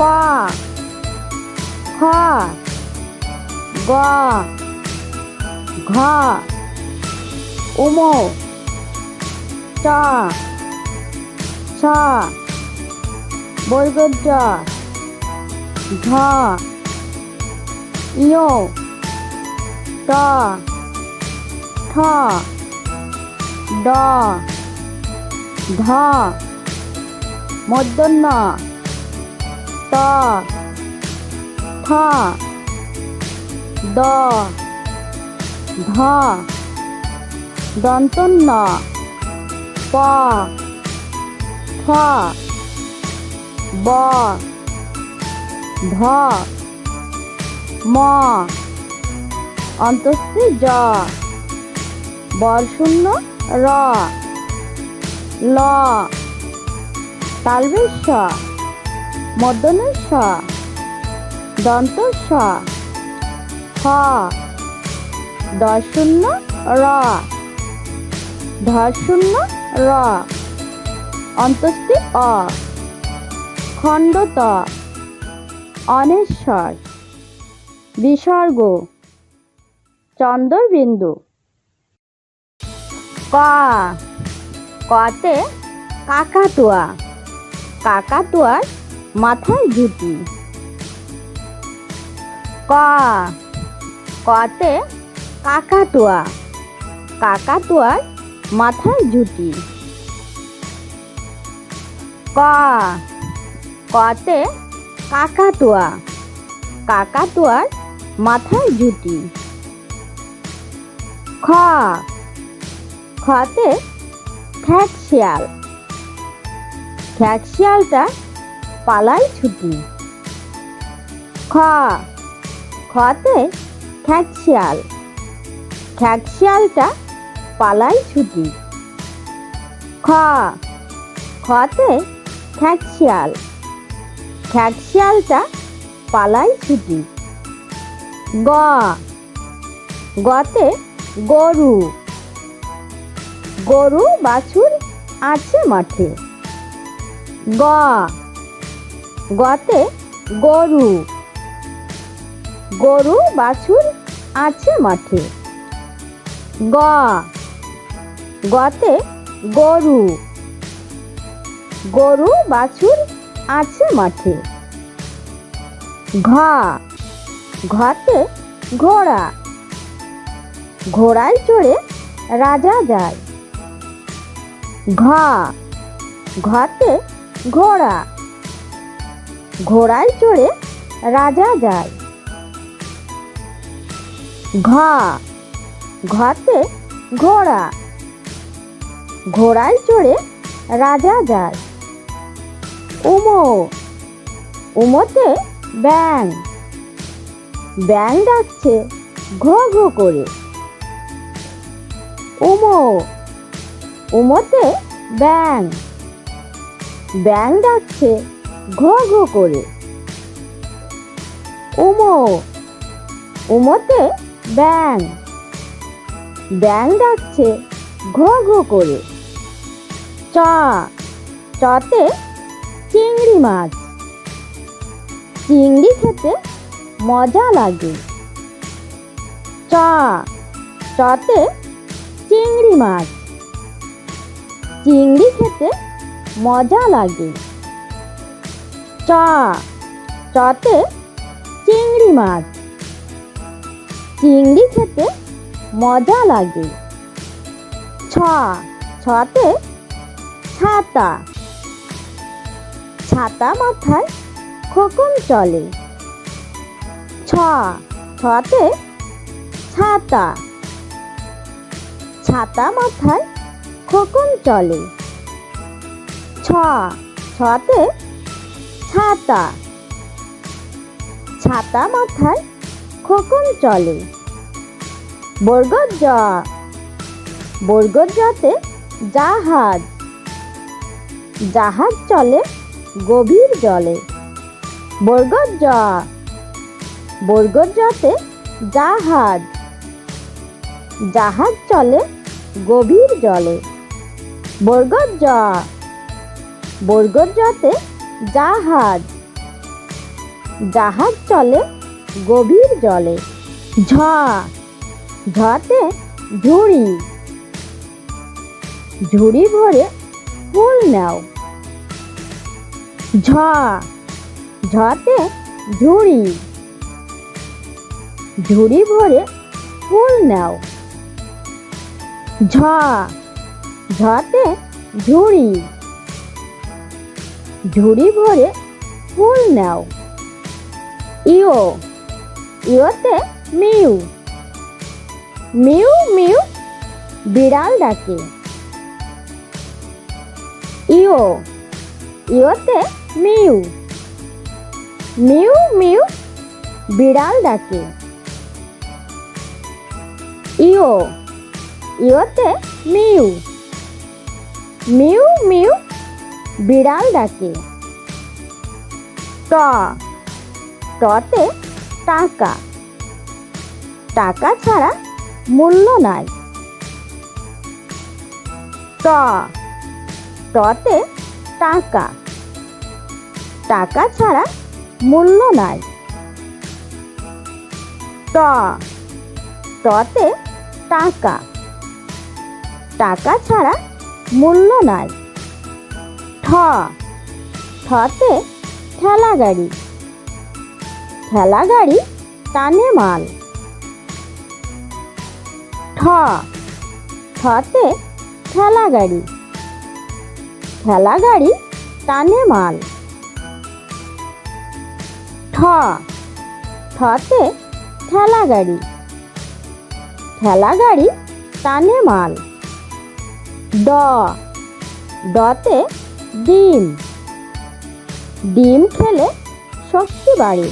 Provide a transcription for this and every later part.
ক খ গ ঘ উমো চ ছ বর্গজ ঝ ইয় ট ঠ ড ধ মূর্ধন্য ত থ দ। ধ। দন্তন্য প। ফ ব। ধ। ম। অন্তস্থি জ। বরশূন্য র। ল। তালবেশ মদনেশ দন্তস্ব হ, দশূন্য র, ধশূন্য র, অন্তস্থি অ, খণ্ডত, অনেশ্বর, বিসর্গ, চন্দ্রবিন্দু। ক, কতে কাকাতুয়া, কাকাতুয়ার মাথায় জুটি ক, কতে কাকাতুয়া। কাকাতুয়ার মাথায় জুটি ক, কতে কাকাতুয়া। কাকাতুয়ার মাথায় জুটি খ, খতে খ্যাক শিয়াল। খ্যাক শিয়ালটা পালাই ছুটি। খ, খতে খ্যাক শিয়াল। খ্যাক শিয়ালটা পালাই ছুটি। খ, খতে খ্যাক শিয়াল। খ্যাক শিয়ালটা পালাই ছুটি। গ, গতে গরু। গরু বাছুর আছে মাঠে। গ গতে গরু। গরু বাছুর আছে মাঠে। গ। গতে গরু। গরু বাছুর আছে মাঠে। ঘ। ঘতে ঘোড়া। ঘোড়ায় চড়ে রাজা যায়। ঘ। ঘতে ঘোড়া। ঘোড়ায় চড়ে রাজা যায়। ঘ। ঘতে ঘোড়া। ঘোড়ায় চড়ে রাজা যায়। উমো। উমোতে ব্যাং ব্যাং ডাকছে ঘো ঘো করে। উমো। উমোতে ব্যাং ব্যাং ডাকছে ঘো ঘো করে। উমো। উমোতে ব্যাং। ব্যাং ডাকছে ঘো ঘো করে। চ। চতে চিংড়ি মাছ। চিংড়ি খেতে মজা লাগে। চ। চতে চিংড়ি মাছ। চিংড়ি খেতে মজা লাগে। চ। চতে চিংড়ি মাছ। চিংড়ি খেতে মজা লাগে। ছ। ছতে ছাতা। ছাতা মাথায় খোকন চলে। ছ। ছতে ছাতা। ছাতা মাথায় খোকন চলে। ছ। ছতে ছাতা। ছাতা মাথায় খোকন চলে। বর্গজ জ বর্গজ জতে জাহাজ। জাহাজ চলে গভীর জলে। বর্গজ জ বর্গজ জতে জাহাজ। জাহাজ চলে গভীর জলে। বর্গজ জ বর্গজ জতে জাহাজ। জাহাজ চলে গভীর জলে। ঝ। ঝতে ঝুড়ি। ঝুড়ি ভরে ফুল নাও। ঝ। ঝতে ঝুড়ি। ঝুড়ি ভরে ফুল নাও। ঝ। ঝতে ঝুড়ি। ঝুড়ি ভরে ফুল নাও। ইও ইওতে মিউ। মিউ মিউ, বিড়াল ডাকে। ইও ইওতে মিউ। মিউ মিউ, বিড়াল ডাকে। ইও ইওতে মিউ। মিউ মিউ বিড়াল ডাকে। ট। টতে টাকা। টাকা ছাড়া মূল্য নাই। ট। টতে টাকা। টাকা ছাড়া মূল্য নাই। ট। টতে টাকা। টাকা ছাড়া মূল্য নাই। ঠতে ঠেলা গাড়ি। ঠেলা গাড়ি টানে মাল। ঠ। ঠতে ঠেলা গাড়ি। ঠেলা গাড়ি টানে মাল। ঠ। ঠতে ঠেলা গাড়ি। ঠেলা গাড়ি টানে মাল। ড। ডতে ডিম। ডিম খেলে শক্তি বাড়ে।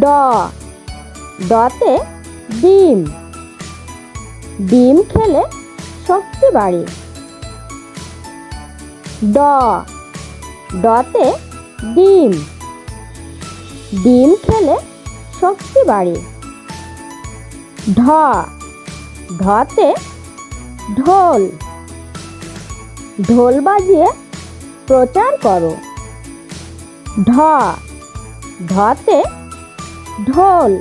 ড। ডতে ডিম। ডিম খেলে শক্তি বাড়ে। ড। ডতে ডিম। ডিম খেলে শক্তি বাড়ে। ঢ। ঢতে ঢোল। ঢোল বাজিয়ে প্রচার করো। ঢ। ঢতে ঢোল।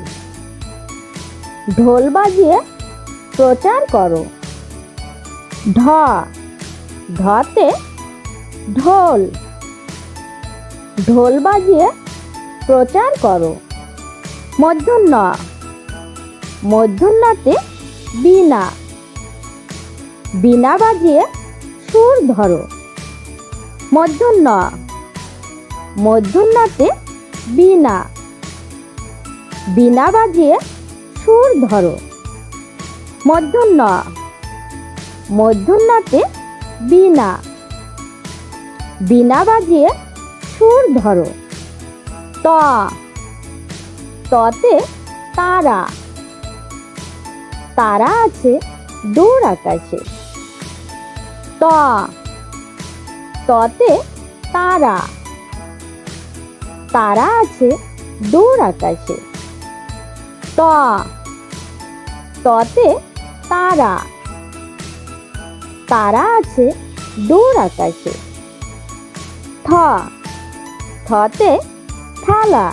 ঢোল বাজিয়ে প্রচার করো। ঢ। ঢতে ঢোল। ঢোল বাজিয়ে প্রচার করো। মধ্যন্ন মধ্যন্নতে বীণা। বীণা বাজিয়ে সুর ধরো। মধ্যন্ন মধ্যন্নতে বীণা বিনা বাজিয়ে সুর ধরো। মধ্যন্ন মধ্যন্নতে বীণা বিনা বাজিয়ে সুর ধরো। ত। ততে তারা। তারা আছে দূর আকাশে। ত। ততে তারা। তারা আছে দূর আকাশে। ত। ততে তারা। তারা আছে দূর আকাশে। থ। থতে থালা।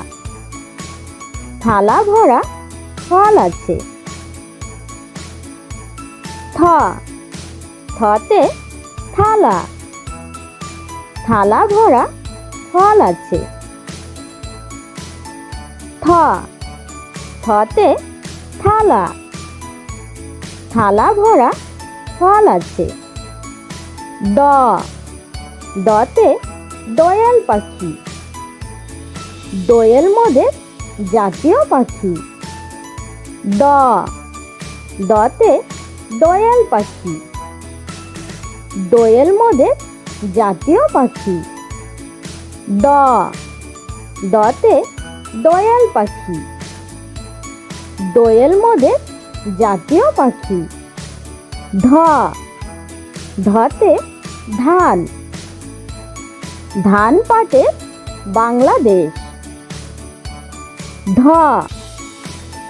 থালা ভরা ফল আছে। থ। থতে থালা। থালা ভরা ফল আছে। থ। থতে থালা। থালা ভরা ফল আছে। দ। দতে দয়াল পাখি। দোয়েল মোদের জাতীয় পাখি। দ। দতে দয়াল পাখি। দোয়েল মোদের জাতীয় পাখি। দ। দতে দয়াল পাখি। দোয়েল মোদের জাতীয় পাখি। ধ। ধতে ধান। ধান পাটে বাংলাদেশ। ধ।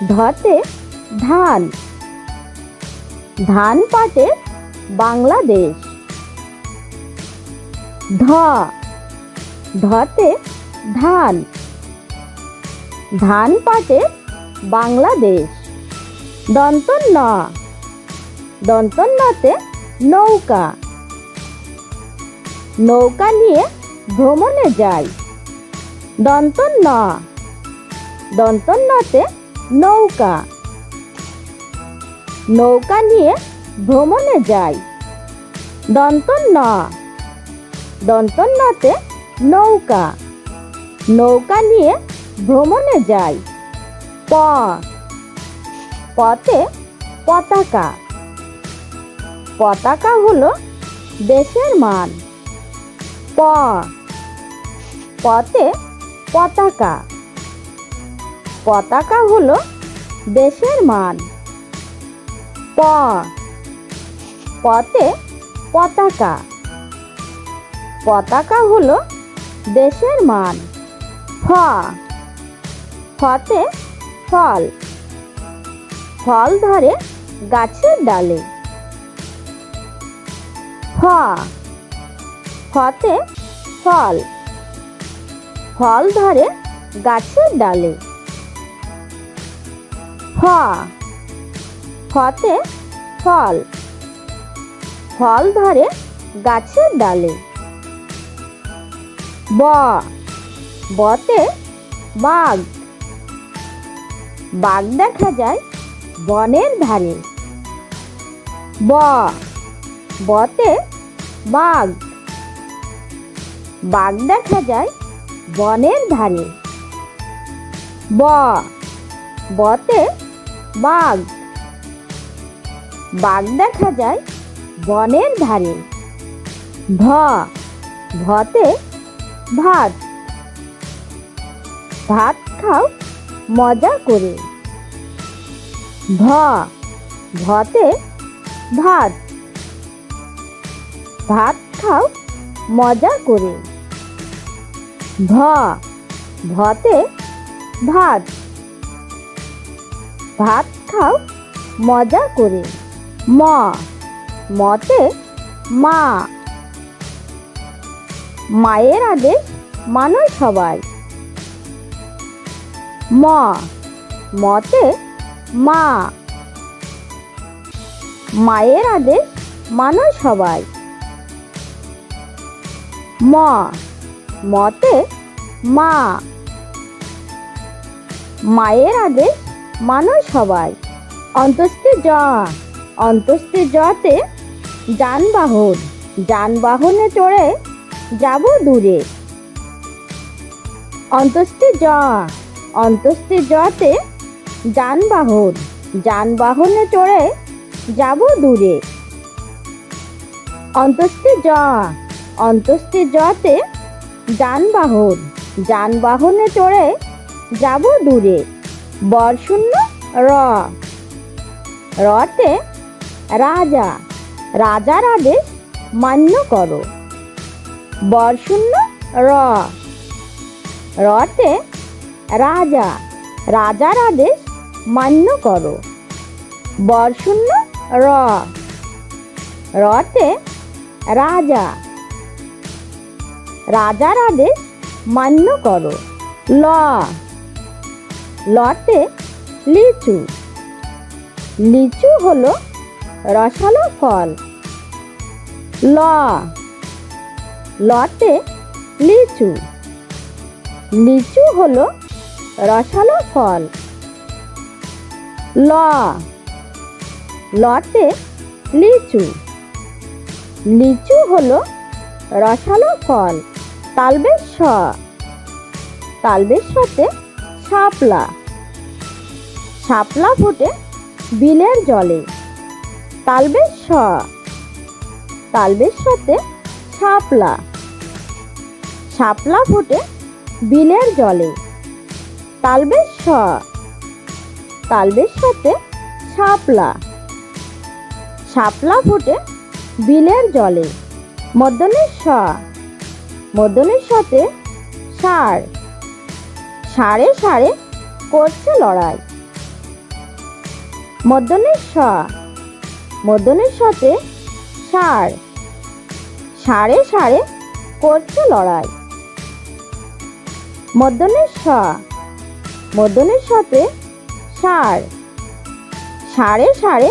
ধতে ধান। ধান পাটে বাংলাদেশ। ধ। ধতে ধান। ধান পাটে বাংলাদেশ। দন্তন ন দন্তন নতে নৌকা। নৌকা নিয়ে ভ্রমণে যাই। দন্তন ন দন্তন নতে নৌকা। নৌকা নিয়ে ভ্রমণে যাই। দন্তন ন দন্তন নতে নৌকা। নৌকা নিয়ে ভ্রমণে যাই। প। পতে পতাকা। পতাকা হলো দেশের মান। প। পতে পতাকা। পতাকা হলো দেশের মান। প। পতে পতাকা। পতাকা হলো দেশের মান। ফতে ফল। ফল ধরে গাছের ডালে। ফতে ফল। ফল ধরে গাছের ডালে। ফতে ফল। ফল ধরে গাছের ডালে। ব। বতে বাঘ। বাঘ দেখা যায় বনের ধারে। ব। বতে বাঘ। বাঘ দেখা যায় বনের ধারে। ব। বতে বাঘ। বাঘ দেখা যায় বনের ধারে। ভ। ভতে ভাত। ভাত খাও, মজা করে। ভ, ভতে ভাত। ভাত খাও, মজা করে। ভ, ভতে ভাত। ভাত খাও, মজা করে। ম, মতে মা। মায়ের আদেশ মানো সবাই। ম, মতে মা। মায়ের আদেশ মানো সবাই। ম, মতে মা। মায়ের আদেশ মানো সবাই। অন্তস্থে জ অন্তস্থে জতে যানবাহন। যানবাহনে চড়ে যাব দূরে। অন্তস্থে জ, অন্তস্থে জতে যানবাহন, যানবাহনে চড়ে যাব দূরে। অন্তস্থে জ, অন্তস্থে জতে যানবাহন, যানবাহনে চড়ে যাব দূরে। বরশূন্য র। রতে রাজা, রাজার আদেশ মান্য করো। বরশূন্য র। রতে রাজা রাজার আদেশ মান্য করো। বরশূন্য র। রতে রাজা রাজার আদেশ মান্য করো। ল। লতে লিচু। লিচু হলো রসালো ফল। ল। লতে লিচু। লিচু হল রসালো ফল। ল। লতে লিচু। লিচু হল রসালো ফল। তালবেশ স তালবেশ সতে শাপলা। শাপলা ফোটে বিলের জলে। তালবেশ স তালবেশ সতে শাপলা। শাপলা ফুটে বিলের জলে। তালবেশ স তালবেশ সাথে শাপলা। শাপলা ফোটে বিলের জলে। মদনের স মদনের সাথে ষাঁড়। ষাঁড়ে ষাঁড়ে করছে লড়াই। মদনের স মদনের সাথে ষাঁড়। ষাঁড়ে ষাঁড়ে করছে লড়াই। মধ্যনের স মধ্যনের সাথে ষাঁড় সাড়ে সাড়ে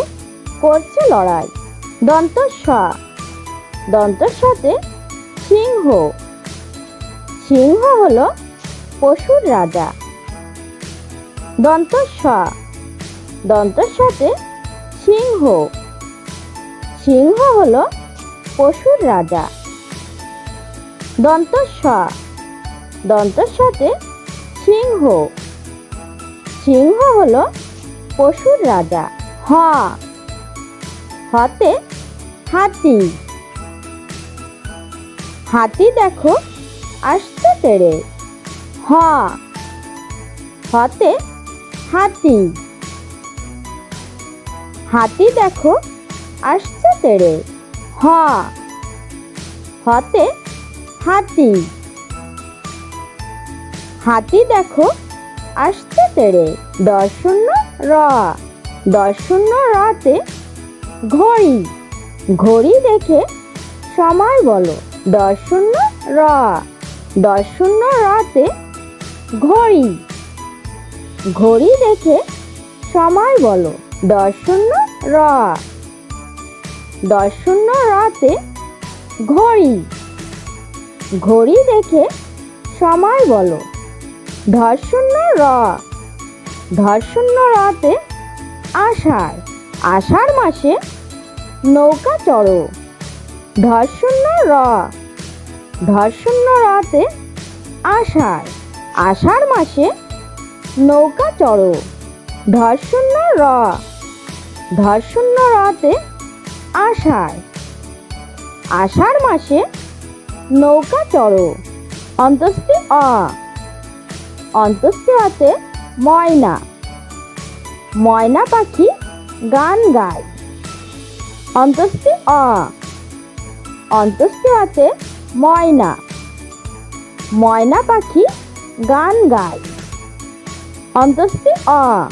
করছে লড়াই। দন্ত স দন্তর সাথে সিংহ। সিংহ হল পশুর রাজা। দন্ত স দন্তর সাথে সিংহ। সিংহ হল পশুর রাজা। দন্ত স দন্তর সাথে সিংহ। সিংহ হল পশুর রাজা। হ। হতে হাতি। হাতি দেখো আসতে তেড়ে হ। হতে হাতি। হাতি দেখো আসছে তেড়ে হ। হতে হাতি। হাতি দেখো, আসছে তেড়ে। দশ র। দশ রতে ঘড়ি। ঘড়ি দেখে সময় বলো। দশ র। দশ রতে ঘড়ি। ঘড়ি দেখে সময় বলো। দশ র। দশ রতে ঘড়ি। ঘড়ি দেখে সময় বলো। ধর শূন্য র। ধর শূন্য রতে আষাঢ়। আষাঢ় মাসে নৌকা চড়ো। ধর শূন্য র। ধর শূন্য রতে আষাঢ়। আষাঢ় মাসে নৌকা চড়ো। ধর্ষণ্য র। ধর শূন্য রতে আষাঢ়। আষাঢ় মাসে নৌকা চড়ো। অন্তস্তি অ। অন্তস্তি আছে ময়না। ময়না পাখি গান গায়। অন্তস্তি অ। অন্তস্তি আছে ময়না। ময়না পাখি গান গায়। অন্তস্তি অ।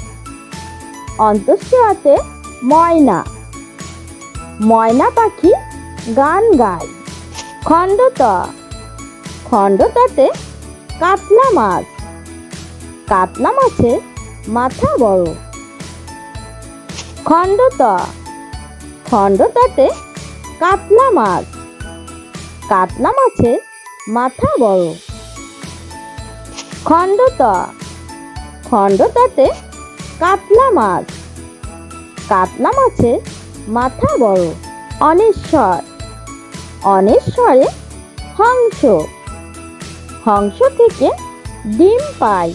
অন্তস্তি আছে ময়না। ময়না পাখি গান গায়। খণ্ডত। খণ্ডতাতে কাতলা মাছ। কাতলা মাছের মাথা বড়। খণ্ডত, খণ্ডতাতে কাতলা মাছ কাতলা মাছের মাথা বড়। খণ্ডত, খণ্ডতাতে কাতলা মাছ কাতলা মাছের মাথা বড়। অনেশ্বর, অনেশ্বরে হংস। হংস থেকে ডিম পাই।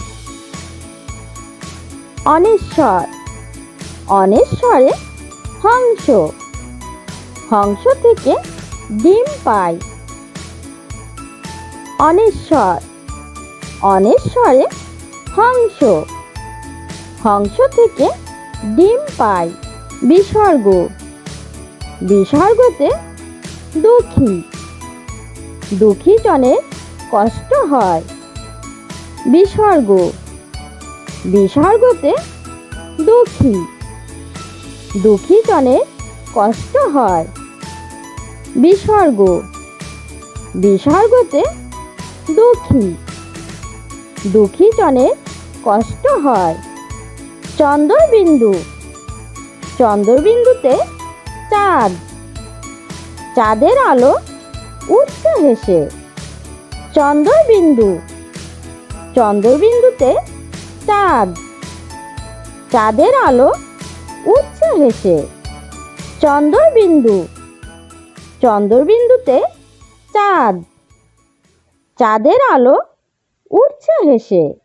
অনেশ্বর। অনেশ্বরে হংস। হংস থেকে ডিম পাই অনেশ্বর। অনেশ্বরে হংস। হংস থেকে ডিম পাই বিসর্গ। বিসর্গতে দুঃখী। দুঃখী জনের কষ্ট হয়। বিসর্গ। বিসর্গতে দুঃখী। দুঃখী জনের কষ্ট হয়। বিসর্গ বিসর্গতে দুঃখী। দুঃখী জনের কষ্ট হয়। চন্দ্রবিন্দু। চন্দ্রবিন্দুতে চাঁদ। চাঁদের আলো উঠছে হেসে। চন্দ্রবিন্দু। চন্দ্রবিন্দুতে চাঁদ। চাঁদের আলো উচ্চ হেসে। চন্দ্রবিন্দু। চন্দ্রবিন্দুতে চাঁদ। চাঁদের আলো উঠছে হেসে।